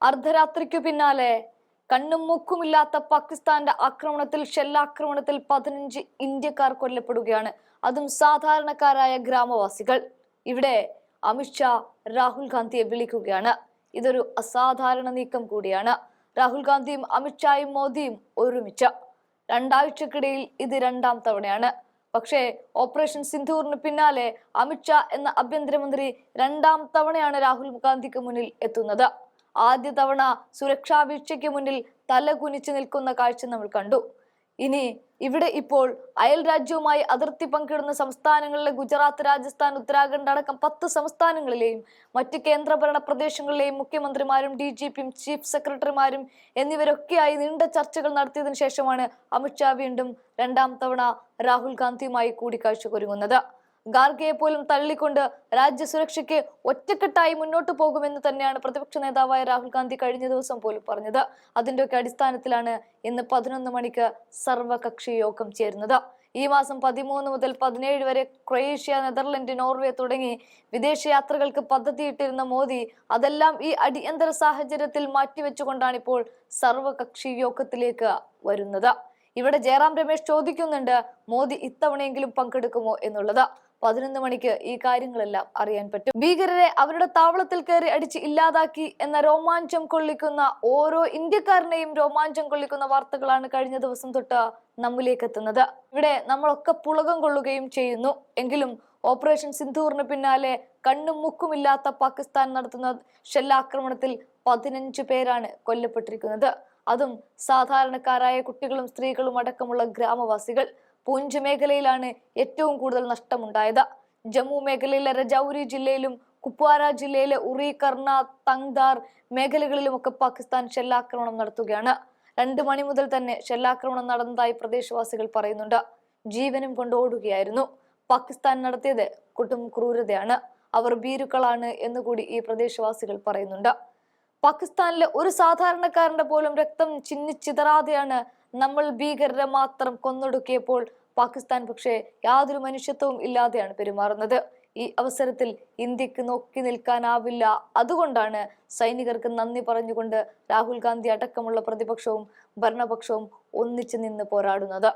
അർദ്ധരാത്രിക്കു പിന്നാലെ കണ്ണും മൂക്കുമില്ലാത്ത പാകിസ്ഥാന്റെ ആക്രമണത്തിൽ ഷെല്ലാക്രമണത്തിൽ പതിനഞ്ച് ഇന്ത്യക്കാർ കൊല്ലപ്പെടുകയാണ്. അതും സാധാരണക്കാരായ ഗ്രാമവാസികൾ. ഇവിടെ അമിത്ഷാ രാഹുൽ ഗാന്ധിയെ വിളിക്കുകയാണ്. ഇതൊരു അസാധാരണ നീക്കം കൂടിയാണ്. രാഹുൽ ഗാന്ധിയും അമിത്ഷായും മോദിയും ഒരുമിച്ച്. രണ്ടാഴ്ചക്കിടയിൽ ഇത് രണ്ടാം തവണയാണ്. പക്ഷേ ഓപ്പറേഷൻ സിന്ധൂറിന് പിന്നാലെ അമിത്ഷാ എന്ന ആഭ്യന്തരമന്ത്രി രണ്ടാം തവണയാണ് രാഹുൽ ഗാന്ധിക്ക് മുന്നിൽ എത്തുന്നത്. ആദ്യ തവണ സുരക്ഷാ വീഴ്ചയ്ക്ക് മുന്നിൽ തല കുനിച്ചു നിൽക്കുന്ന കാഴ്ച നമ്മൾ കണ്ടു. ഇനി ഇവിടെ ഇപ്പോൾ അയൽ രാജ്യവുമായി അതിർത്തി പങ്കിടുന്ന സംസ്ഥാനങ്ങളിലെ ഗുജറാത്ത് രാജസ്ഥാൻ ഉത്തരാഖണ്ഡ് അടക്കം പത്ത് സംസ്ഥാനങ്ങളിലെയും മറ്റ് കേന്ദ്രഭരണ പ്രദേശങ്ങളിലെയും മുഖ്യമന്ത്രിമാരും ഡി ജി പിയും ചീഫ് സെക്രട്ടറിമാരും എന്നിവരൊക്കെയായി നീണ്ട ചർച്ചകൾ നടത്തിയതിനു ശേഷമാണ് അമിത്ഷാ വീണ്ടും രണ്ടാം തവണ രാഹുൽ ഗാന്ധിയുമായി കൂടിക്കാഴ്ച ഒരുങ്ങുന്നത്. ഖാർഗെയെ പോലും തള്ളിക്കൊണ്ട് രാജ്യസുരക്ഷയ്ക്ക് ഒറ്റക്കെട്ടായി മുന്നോട്ട് പോകുമെന്ന് തന്നെയാണ് പ്രതിപക്ഷ നേതാവായ രാഹുൽ ഗാന്ധി കഴിഞ്ഞ ദിവസം പോലും പറഞ്ഞത്. അതിന്റെയൊക്കെ അടിസ്ഥാനത്തിലാണ് ഇന്ന് പതിനൊന്ന് മണിക്ക് സർവകക്ഷി യോഗം ചേരുന്നത്. ഈ മാസം പതിമൂന്ന് മുതൽ പതിനേഴ് വരെ ക്രൊയേഷ്യ നെതർലൻഡ് നോർവേ തുടങ്ങി വിദേശയാത്രകൾക്ക് പദ്ധതിയിട്ടിരുന്ന മോദി അതെല്ലാം ഈ അടിയന്തര സാഹചര്യത്തിൽ മാറ്റിവെച്ചുകൊണ്ടാണ് ഇപ്പോൾ സർവകക്ഷി യോഗത്തിലേക്ക് വരുന്നത്. ഇവിടെ ജയറാം രമേശ് ചോദിക്കുന്നുണ്ട് മോദി ഇത്തവണയെങ്കിലും പങ്കെടുക്കുമോ എന്നുള്ളത്. പതിനൊന്ന് മണിക്ക് ഈ കാര്യങ്ങളെല്ലാം അറിയാൻ പറ്റും. ഭീകരരെ അവരുടെ താവളത്തിൽ കയറി അടിച്ച് ഇല്ലാതാക്കി എന്ന രോമാഞ്ചം കൊള്ളിക്കുന്ന ഓരോ ഇന്ത്യക്കാരനെയും രോമാഞ്ചം കൊള്ളിക്കുന്ന വാർത്തകളാണ് കഴിഞ്ഞ ദിവസം തൊട്ട് നമ്മിലേക്ക് എത്തുന്നത് ഇവിടെ നമ്മളൊക്കെ പുളകം കൊള്ളുകയും ചെയ്യുന്നു. എങ്കിലും ഓപ്പറേഷൻ സിന്ധൂറിന് പിന്നാലെ കണ്ണും മുക്കുമില്ലാത്ത പാകിസ്ഥാൻ നടത്തുന്ന ഷെല്ലാക്രമണത്തിൽ പതിനഞ്ച് പേരാണ് കൊല്ലപ്പെട്ടിരിക്കുന്നത്. അതും സാധാരണക്കാരായ കുട്ടികളും സ്ത്രീകളും അടക്കമുള്ള ഗ്രാമവാസികൾ. പൂഞ്ച് മേഖലയിലാണ് ഏറ്റവും കൂടുതൽ നഷ്ടമുണ്ടായത്. ജമ്മു മേഖലയിലെ രജൌരി ജില്ലയിലും കുപ്വാര ജില്ലയിലെ ഉറി കർണ തങ്ദാർ മേഖലകളിലുമൊക്കെ പാകിസ്ഥാൻ ഷെല്ലാക്രമണം നടത്തുകയാണ്. രണ്ട് മണി മുതൽ തന്നെ ഷെല്ലാക്രമണം നടന്നതായി പ്രദേശവാസികൾ പറയുന്നുണ്ട്. ജീവനും കൊണ്ടോടുകയായിരുന്നു പാകിസ്ഥാൻ നടത്തിയത് കൊടും ക്രൂരതയാണ്. അവർ ഭീരുക്കളാണ് എന്നുകൂടി ഈ പ്രദേശവാസികൾ പറയുന്നുണ്ട്. പാകിസ്ഥാനിലെ ഒരു സാധാരണക്കാരന്റെ പോലും രക്തം ചിന്നിച്ചിതറാതെയാണ് നമ്മൾ ഭീകരരെ മാത്രം കൊന്നൊടുക്കിയപ്പോൾ പാകിസ്ഥാൻ പക്ഷേ യാതൊരു മനുഷ്യത്വവും ഇല്ലാതെയാണ് പെരുമാറുന്നത്. ഈ അവസരത്തിൽ ഇന്ത്യയ്ക്ക് നോക്കി നിൽക്കാനാവില്ല. അതുകൊണ്ടാണ് സൈനികർക്ക് നന്ദി പറഞ്ഞുകൊണ്ട് രാഹുൽ ഗാന്ധി അടക്കമുള്ള പ്രതിപക്ഷവും ഭരണപക്ഷവും ഒന്നിച്ചു നിന്ന് പോരാടുന്നത്.